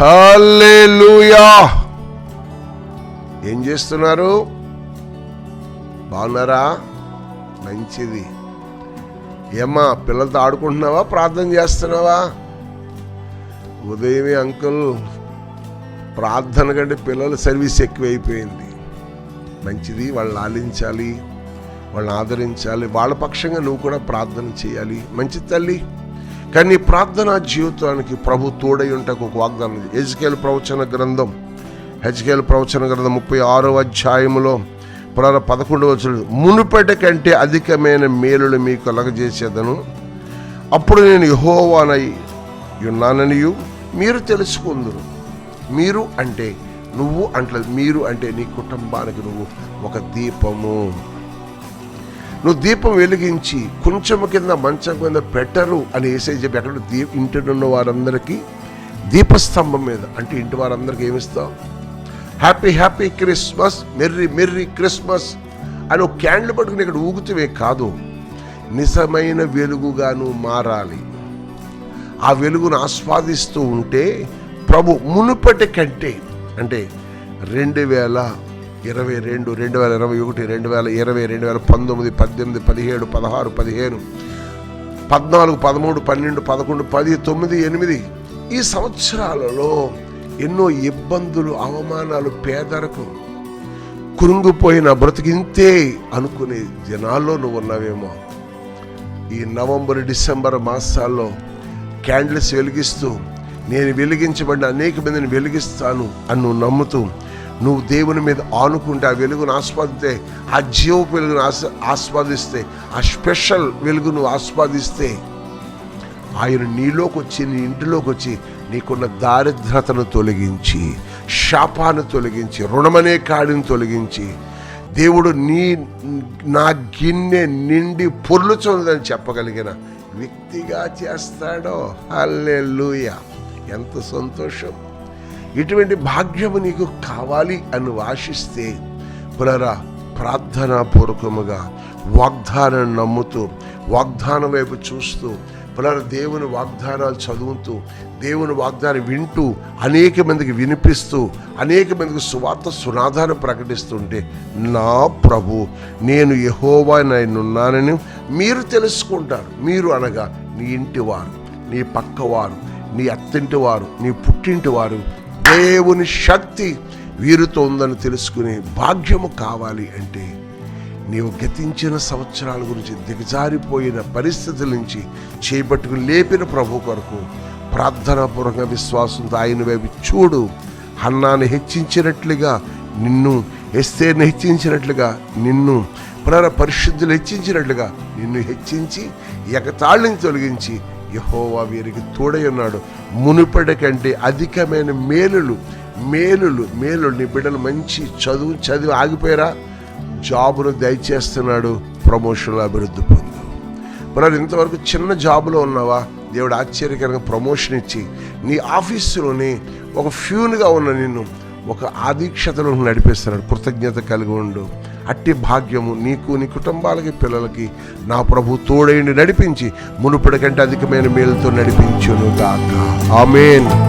హల్లెలూయా. ఏం చేస్తున్నారు? బాగున్నారా? మంచిది. ఏమ్మా పిల్లలతో ఆడుకుంటున్నావా? ప్రార్థన చేస్తున్నావా? ఉదయమే అంకుల్ ప్రార్థన కంటే పిల్లల సర్వీస్ ఎక్కువైపోయింది. మంచిది వాళ్ళని ఆలించాలి వాళ్ళని ఆదరించాలి వాళ్ళ పక్షంగా నువ్వు కూడా ప్రార్థన చేయాలి. మంచి తల్లి. కానీ ప్రార్థన ప్రార్థనా జీవితానికి ప్రభు తోడై ఉంటకు ఒక వాగ్దానం హెజ్కేల్ ప్రవచన గ్రంథం హెజ్కేల్ ప్రవచన గ్రంథం ముప్పై ఆరో అధ్యాయములో పునర పదకొండవ వచనం మునుపటి కంటే అధికమైన మేలులు మీకు అలగజేసేదను అప్పుడు నేను యహోవానై ఉన్నాననియు మీరు తెలుసుకుందురు. మీరు అంటే నువ్వు అంటలేదు. మీరు అంటే నీ కుటుంబానికి నువ్వు ఒక దీపము. నువ్వు దీపం వెలిగించి కొంచెము కింద మంచం కింద పెట్టరు అని వేసే చెప్పి అక్కడ దీప ఇంటినున్న వారందరికీ దీపస్తంభం మీద అంటే ఇంటి వారందరికీ ఏమిస్తావు? Happy happy Christmas merry merry Christmas అని ఒక క్యాండిల్ పట్టుకుని ఇక్కడ ఊగుతూవే కాదు. నిజమైన వెలుగుగాను మారాలి. ఆ వెలుగును ఆస్వాదిస్తూ ఉంటే ప్రభు మునుపటి కంటే అంటే రెండు వేల ఇరవై రెండు రెండు వేల ఇరవై ఒకటి రెండు వేల ఇరవై రెండు వేల పంతొమ్మిది పద్దెనిమిది పదిహేడు పదహారు పదిహేను పద్నాలుగు పదమూడు పన్నెండు పదకొండు పది తొమ్మిది ఎనిమిది. ఈ సంవత్సరాలలో ఎన్నో ఇబ్బందులు అవమానాలు పేదరకు కురుంగిపోయిన బ్రతికింతే అనుకునే జనాల్లో నువ్వు ఉన్నావేమో. ఈ నవంబర్ డిసెంబర్ మాసాల్లో క్యాండిల్స్ వెలిగిస్తూ నేను వెలిగించబడిన అనేక మందిని వెలిగిస్తాను అని నువ్వు నమ్ముతూ నువ్వు దేవుని మీద ఆనుకుంటే ఆ వెలుగును ఆస్వాదిస్తే ఆ జీవపు వెలుగును ఆస్ ఆస్వాదిస్తే ఆ స్పెషల్ వెలుగు నువ్వు ఆస్వాదిస్తే ఆయన నీలోకి వచ్చి నీ ఇంటిలోకి వచ్చి నీకున్న దారిద్రతను తొలగించి శాపాన్ని తొలగించి రుణమనే కాడిని తొలగించి దేవుడు నీ నా గిన్నె నిండి పొర్లుచుందని చెప్పగలిగిన వ్యక్తిగా చేస్తాడో. హల్లెలూయ. ఎంత సంతోషం. ఇటువంటి భాగ్యము నీకు కావాలి అని ఆశిస్తే పునరా ప్రార్థనాపూర్వకముగా వాగ్దానం నమ్ముతూ వాగ్దానం వైపు చూస్తూ పునర దేవుని వాగ్దానాలు చదువుతూ దేవుని వాగ్దానం వింటూ అనేక మందికి వినిపిస్తూ అనేక మందికి సువార్త సునాదాన్ని ప్రకటిస్తుంటే నా ప్రభు నేను యహోవా నేనున్నానని మీరు తెలుసుకుంటారు. మీరు అనగా నీ ఇంటి వారు నీ పక్కవారు నీ అత్తింటి వారు నీ పుట్టింటి వారు దేవుని శక్తి వీరితో ఉందని తెలుసుకునే భాగ్యము కావాలి అంటే నీవు గతించిన సంవత్సరాల గురించి దిగజారిపోయిన పరిస్థితుల నుంచి చేపట్టుకుని లేపిన ప్రభు కొరకు ప్రార్థనాపూర్వక విశ్వాసంతో ఆయన వైపు చూడు. హన్నాను హెచ్చించినట్లుగా నిన్ను ఎస్తేర్ని హెచ్చించినట్లుగా నిన్ను పునర పరిశుద్ధులు హెచ్చించినట్లుగా నిన్ను హెచ్చించి ఎగతాళిని తొలగించి యహోవా వీరికి తోడై ఉన్నాడు. మునుపటి కంటే అధికమైన మేలులు మేలులు మేలులు నీ బిడ్డలు మంచి చదువు చదివి ఆగిపోయారా? జాబును దయచేస్తున్నాడు. ప్రమోషన్లో అభివృద్ధి పొందు. మరి ఇంతవరకు చిన్న జాబులో ఉన్నావా? దేవుడు ఆశ్చర్యకరంగా ప్రమోషన్ ఇచ్చి నీ ఆఫీసులోని ఒక ఫ్యూన్గా ఉన్న నిన్ను ఒక ఆదీక్షతలో నడిపిస్తున్నాడు. కృతజ్ఞత కలిగి ఉండు. అట్టి భాగ్యము నీకు నీ కుటుంబాలకి పిల్లలకి నా ప్రభు తోడైండి నడిపించి మునుపటి కంటే అధికమైన మేలుతో నడిపించును గాక ఆమెన్.